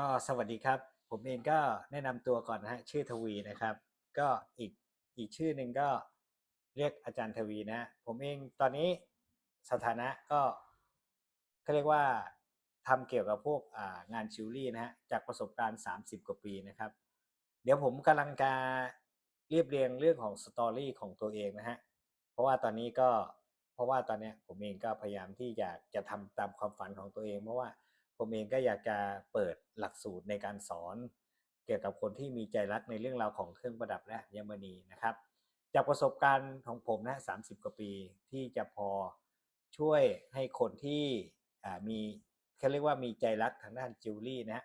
ก็สวัสดีครับ ผมเองก็แนะนำตัวก่อนนะฮะชื่อทวีนะครับ ก็อีกอีกชื่อหนึ่งก็เรียกอาจารย์ทวีนะ ผมเองตอนนี้สถานะก็เขาเรียกว่าทำเกี่ยวกับพวกงานชิวรี่นะฮะจากประสบการณ์ 30 กว่าปีนะครับ เดี๋ยวผมกำลังจะเรียบเรียงเรื่องของสตอรี่ของตัวเองนะฮะเพราะว่าตอนนี้ก็เพราะว่าตอนเนี้ยผมเองก็พยายามที่อยากจะทำตามความฝันของตัวเอง เพราะว่า ผมเองก็อยากจะเปิดหลักสูตรในการสอนเกี่ยวกับคนที่มีใจรักในเรื่องราวของเครื่องประดับและอัญมณีนะครับ จากประสบการณ์ของผมนะ30กว่าปีที่จะพอช่วยให้คนที่มีเขาเรียกว่ามีใจรักทางด้านจิวเวลรี่นะฮะ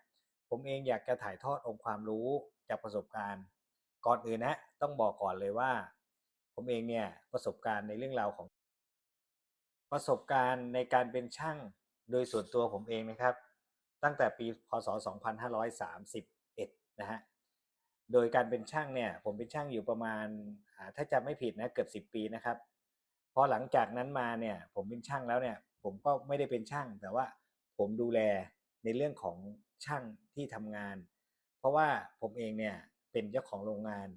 ผมเองอยากจะถ่ายทอดองค์ความรู้จากประสบการณ์ ก่อนอื่นนะต้องบอกก่อนเลยว่า ผมเองเนี่ยประสบการณ์ในเรื่องราวของ ประสบการณ์ในการเป็นช่างโดยส่วนตัวผมเองนะครับ ตั้งแต่ปีพศ 2531 นะฮะ โดยการเป็นช่างเนี่ย ผมเป็นช่างอยู่ประมาณ ถ้าจำไม่ผิดนะเกือบ 10 ปีนะครับ พอหลังจากนั้นมาเนี่ย ผมเป็นช่างแล้วเนี่ย ผมก็ไม่ได้เป็นช่าง แต่ว่าผมดูแลในเรื่องของช่างที่ทำงาน เพราะว่าผมเองเนี่ยเป็นเจ้าของโรงงาน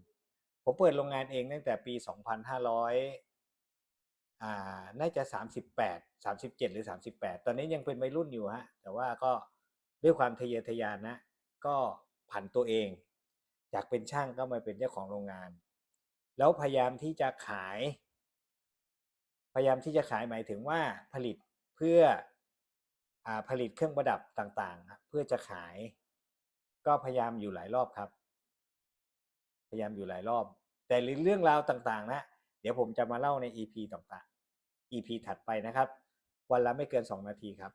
ผมเปิดโรงงานเองตั้งแต่ปี 2500 อ่า น่าจะ 38 37 หรือ 38 ตอนนี้ยังเป็นวัยรุ่นอยู่ฮะ แต่ว่าก็ ด้วยความทะเยอทะยานนะ ก็ผันตัวเองจากเป็นช่างก็มาเป็นเจ้าของโรงงาน แล้วพยายามที่จะขาย พยายามที่จะขายหมายถึงว่าผลิตเพื่ออผลิตเครื่องประดับต่างๆ เพื่อจะขาย ก็พยายามอยู่หลายรอบครับ พยายามอยู่หลายรอบ แต่เรื่องราวต่างๆ นะ เดี๋ยวผมจะมาเล่าใน EP ต่างๆ EP ถัดไปนะครับ วันละไม่เกิน 2 นาทีครับ